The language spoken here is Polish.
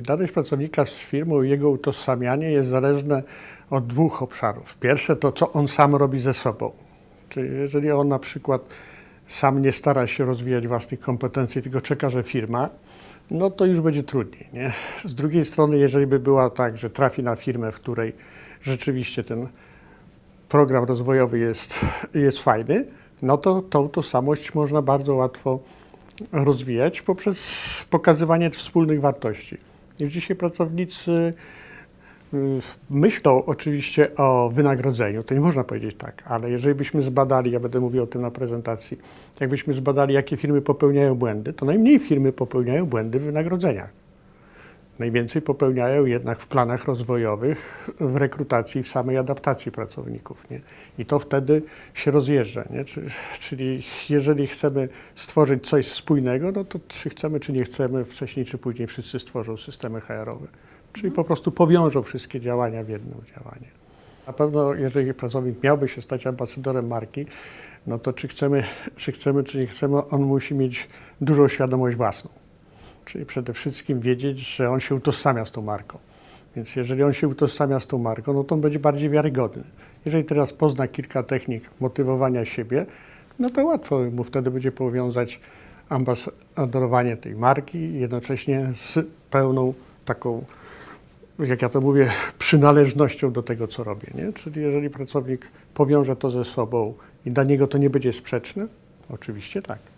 Dane pracownika z firmą i jego utożsamianie jest zależne od dwóch obszarów. Pierwsze to, co on sam robi ze sobą. Czyli jeżeli on na przykład sam nie stara się rozwijać własnych kompetencji, tylko czeka, że firma, no to już będzie trudniej. Nie? Z drugiej strony, jeżeli by była tak, że trafi na firmę, w której rzeczywiście ten program rozwojowy jest, jest fajny, no to tą tożsamość można bardzo łatwo rozwijać poprzez pokazywanie wspólnych wartości. Już dzisiaj pracownicy y, myślą oczywiście o wynagrodzeniu, to nie można powiedzieć tak, ale jeżeli byśmy zbadali, ja będę mówił o tym na prezentacji, jakbyśmy zbadali, jakie firmy popełniają błędy, to najmniej firmy popełniają błędy w wynagrodzeniach. Najwięcej popełniają jednak w planach rozwojowych, w rekrutacji, w samej adaptacji pracowników. Nie? I to wtedy się rozjeżdża. Nie? Czy- Czyli jeżeli chcemy stworzyć coś spójnego, no to czy chcemy, czy nie chcemy, wcześniej czy później wszyscy stworzą systemy HR-owe. Czyli po prostu powiążą wszystkie działania w jedno działanie. Na pewno, jeżeli pracownik miałby się stać ambasadorem marki, no to czy chcemy, czy chcemy, czy nie chcemy, on musi mieć dużą świadomość własną. Czyli przede wszystkim wiedzieć, że on się utożsamia z tą marką. Więc jeżeli on się utożsamia z tą marką, no to on będzie bardziej wiarygodny. Jeżeli teraz pozna kilka technik motywowania siebie, no to łatwo mu wtedy będzie powiązać ambasadorowanie tej marki jednocześnie z pełną taką, jak ja to mówię, przynależnością do tego, co robię. Nie? Czyli jeżeli pracownik powiąże to ze sobą i dla niego to nie będzie sprzeczne, oczywiście tak.